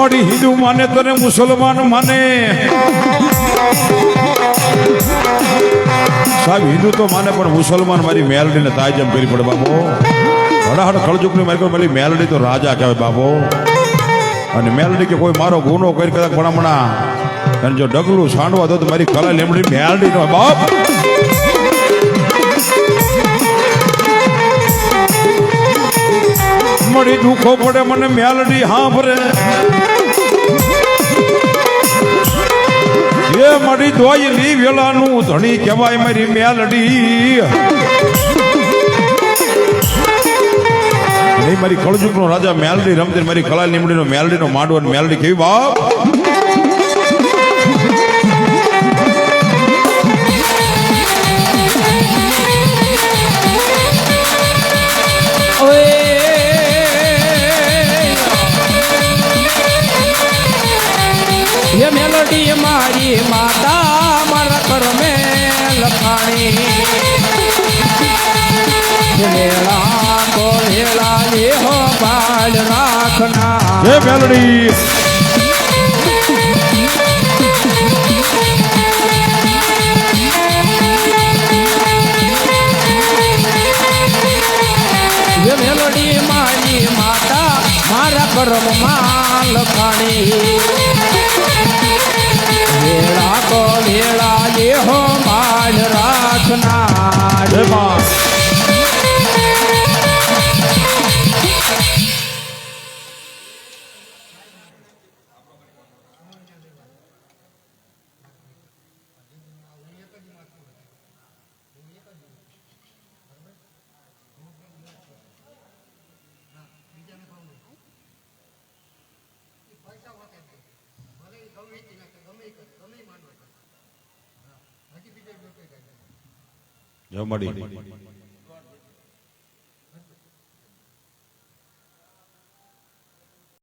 અમારી હિન્દુ માને, તને મુસલમાન માને. સાહેબ, હિન્દુ તો માને, પણ મુસલમાન મારી મેલડીને તાજમ કરી પડે બાબો હડાહડ કળજુકની મારી મારી મેલડી તો રાજા કહેવાય બાબો અને મેલડી કે કોઈ મારો ગુનો કરી કદાચ ભણામણા. અને જો ડગલું સાંડવા દો તો મારી કલા લીમડી મેલડી નો બાપ! મળી દુખો પડે, મને મેલડી હાંભરે. એ મળી દોયલી વેલાનું ધણી કહેવાય મારી મેલડી. નહીં, મારી કળજુકનો રાજા મેલડી રમતી મારી કલા લીમડીનો મેલડીનો માંડવો મેલડી કેવી બાપ. મેલોડી મારી માતા મારા લખાણી. લેલા કોલેલા એ હો બાળ રાખના હે મેલડી. મેલોડી મારી માતા મારા કરમમાં લખાણી. જમડી